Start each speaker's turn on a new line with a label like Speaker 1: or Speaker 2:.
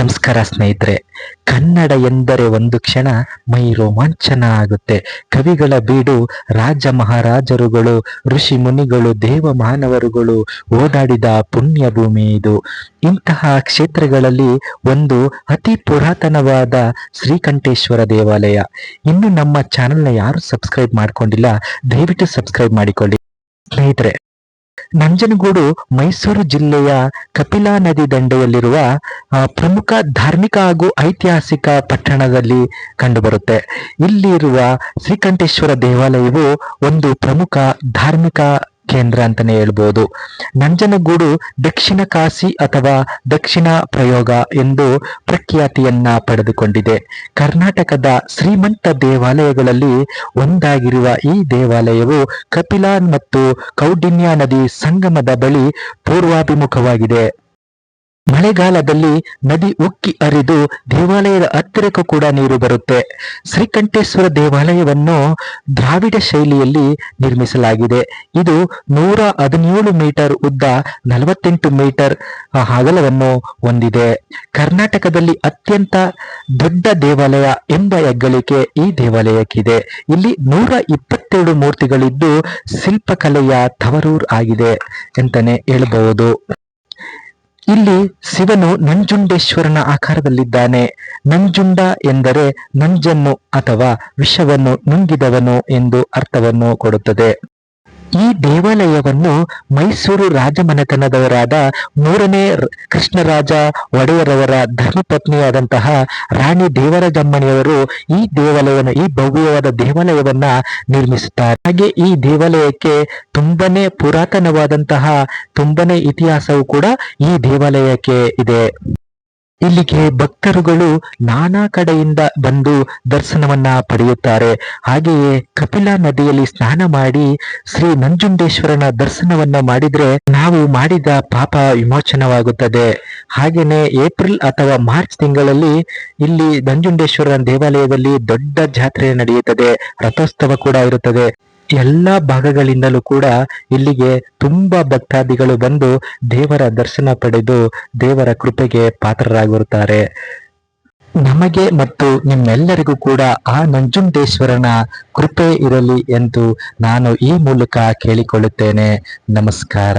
Speaker 1: ನಮಸ್ಕಾರ ಸ್ನೇಹಿತರೆ, ಕನ್ನಡ ಎಂದರೆ ಒಂದು ಕ್ಷಣ ಮೈ ರೋಮಾಂಚನ ಆಗುತ್ತೆ. ಕವಿಗಳ ಬೀಡು, ರಾಜ ಮಹಾರಾಜರುಗಳು, ಋಷಿ ಮುನಿಗಳು, ದೇವ ಮಾನವರುಗಳು ಓಡಾಡಿದ ಪುಣ್ಯ ಭೂಮಿ ಇದು. ಇಂತಹ ಕ್ಷೇತ್ರಗಳಲ್ಲಿ ಒಂದು ಅತಿ ಪುರಾತನವಾದ ಶ್ರೀಕಂಠೇಶ್ವರ ದೇವಾಲಯ. ಇನ್ನು ನಮ್ಮ ಚಾನೆಲ್ನ ಯಾರು ಸಬ್ಸ್ಕ್ರೈಬ್ ಮಾಡ್ಕೊಂಡಿಲ್ಲ, ದಯವಿಟ್ಟು ಸಬ್ಸ್ಕ್ರೈಬ್ ಮಾಡಿಕೊಳ್ಳಿ. ಸ್ನೇಹಿತರೆ ನಂಜನಗೂಡು ಮೈಸೂರು ಜಿಲ್ಲೆಯ ಕಪಿಲಾ ನದಿ ದಂಡೆಯಲ್ಲಿರುವ ಪ್ರಮುಖ ಧಾರ್ಮಿಕ ಹಾಗೂ ಐತಿಹಾಸಿಕ ಪಟ್ಟಣದಲ್ಲಿ ಕಂಡುಬರುತ್ತೆ. ಇಲ್ಲಿರುವ ಶ್ರೀಕಂಠೇಶ್ವರ ದೇವಾಲಯವು ಒಂದು ಪ್ರಮುಖ ಧಾರ್ಮಿಕ ಕೇಂದ್ರ ಅಂತಾನೆ ಹೇಳ್ಬೋದು. ನಂಜನಗೂಡು ದಕ್ಷಿಣ ಕಾಶಿ ಅಥವಾ ದಕ್ಷಿಣ ಪ್ರಯೋಗ ಎಂದು ಪ್ರಖ್ಯಾತಿಯನ್ನ ಪಡೆದುಕೊಂಡಿದೆ. ಕರ್ನಾಟಕದ ಶ್ರೀಮಂತ ದೇವಾಲಯಗಳಲ್ಲಿ ಒಂದಾಗಿರುವ ಈ ದೇವಾಲಯವು ಕಪಿಲಾನ್ ಮತ್ತು ಕೌಡಿನ್ಯಾ ನದಿ ಸಂಗಮದ ಬಳಿ ಪೂರ್ವಾಭಿಮುಖವಾಗಿದೆ. ಮಳೆಗಾಲದಲ್ಲಿ ನದಿ ಉಕ್ಕಿ ಹರಿದು ದೇವಾಲಯದ ಹತ್ತಿರಕ್ಕೂ ಕೂಡ ನೀರು ಬರುತ್ತೆ. ಶ್ರೀಕಂಠೇಶ್ವರ ದೇವಾಲಯವನ್ನು ದ್ರಾವಿಡ ಶೈಲಿಯಲ್ಲಿ ನಿರ್ಮಿಸಲಾಗಿದೆ. ಇದು ನೂರ ಹದಿನೇಳು ಮೀಟರ್ ಉದ್ದ ನಲವತ್ತೆಂಟು ಮೀಟರ್ ಅಗಲವನ್ನು ಹೊಂದಿದೆ. ಕರ್ನಾಟಕದಲ್ಲಿ ಅತ್ಯಂತ ದೊಡ್ಡ ದೇವಾಲಯ ಎಂಬ ಹೆಗ್ಗಳಿಕೆ ಈ ದೇವಾಲಯಕ್ಕಿದೆ. ಇಲ್ಲಿ ನೂರ ಇಪ್ಪತ್ತೆರಡು ಮೂರ್ತಿಗಳಿದ್ದು ಶಿಲ್ಪಕಲೆಯ ತವರೂರ್ ಆಗಿದೆ ಅಂತಾನೆ ಹೇಳಬಹುದು. ಇಲ್ಲಿ ಶಿವನು ನಂಜುಂಡೇಶ್ವರನ ಆಕಾರದಲ್ಲಿದ್ದಾನೆ. ನಂಜುಂಡ ಎಂದರೆ ನಂಜನ್ನು ಅಥವಾ ವಿಷವನ್ನು ನುಂಗಿದವನು ಎಂದು ಅರ್ಥವನ್ನು ಕೊಡುತ್ತದೆ. ಈ ದೇವಾಲಯವನ್ನು ಮೈಸೂರು ರಾಜಮನೆತನದವರಾದ ಮೂರನೇ ಕೃಷ್ಣರಾಜ ಒಡೆಯರವರ ಧರ್ಮಪತ್ನಿಯಾದಂತಹ ರಾಣಿ ದೇವರಜಮ್ಮಣಿಯವರು ಈ ದೇವಾಲಯವನ್ನು, ಈ ಭವ್ಯವಾದ ದೇವಾಲಯವನ್ನ ನಿರ್ಮಿಸುತ್ತಾರೆ. ಹಾಗೆ ಈ ದೇವಾಲಯಕ್ಕೆ ತುಂಬನೇ ಪುರಾತನವಾದಂತಹ, ತುಂಬನೇ ಇತಿಹಾಸವು ಕೂಡ ಈ ದೇವಾಲಯಕ್ಕೆ ಇದೆ. ಇಲ್ಲಿಗೆ ಭಕ್ತರುಗಳು ನಾನಾ ಕಡೆಯಿಂದ ಬಂದು ದರ್ಶನವನ್ನ ಪಡೆಯುತ್ತಾರೆ. ಹಾಗೆಯೇ ಕಪಿಲಾ ನದಿಯಲ್ಲಿ ಸ್ನಾನ ಮಾಡಿ ಶ್ರೀ ನಂಜುಂಡೇಶ್ವರನ ದರ್ಶನವನ್ನ ಮಾಡಿದ್ರೆ ನಾವು ಮಾಡಿದ ಪಾಪ ವಿಮೋಚನವಾಗುತ್ತದೆ. ಹಾಗೇನೆ ಏಪ್ರಿಲ್ ಅಥವಾ ಮಾರ್ಚ್ ತಿಂಗಳಲ್ಲಿ ಇಲ್ಲಿ ನಂಜುಂಡೇಶ್ವರನ ದೇವಾಲಯದಲ್ಲಿ ದೊಡ್ಡ ಜಾತ್ರೆ ನಡೆಯುತ್ತದೆ. ರಥೋತ್ಸವ ಕೂಡ ಇರುತ್ತದೆ. ಎಲ್ಲ ಭಾಗಗಳಿಂದಲೂ ಕೂಡ ಇಲ್ಲಿಗೆ ತುಂಬಾ ಭಕ್ತಾದಿಗಳು ಬಂದು ದೇವರ ದರ್ಶನ ಪಡೆದು ದೇವರ ಕೃಪೆಗೆ ಪಾತ್ರರಾಗಿರುತ್ತಾರೆ ನಮಗೆ ಮತ್ತು ನಿಮ್ಮೆಲ್ಲರಿಗೂ ಕೂಡ ಆ ನಂಜುಂಡೇಶ್ವರನ ಕೃಪೆ ಇರಲಿ ಎಂದು ನಾನು ಈ ಮೂಲಕ ಕೇಳಿಕೊಳ್ಳುತ್ತೇನೆ. ನಮಸ್ಕಾರ.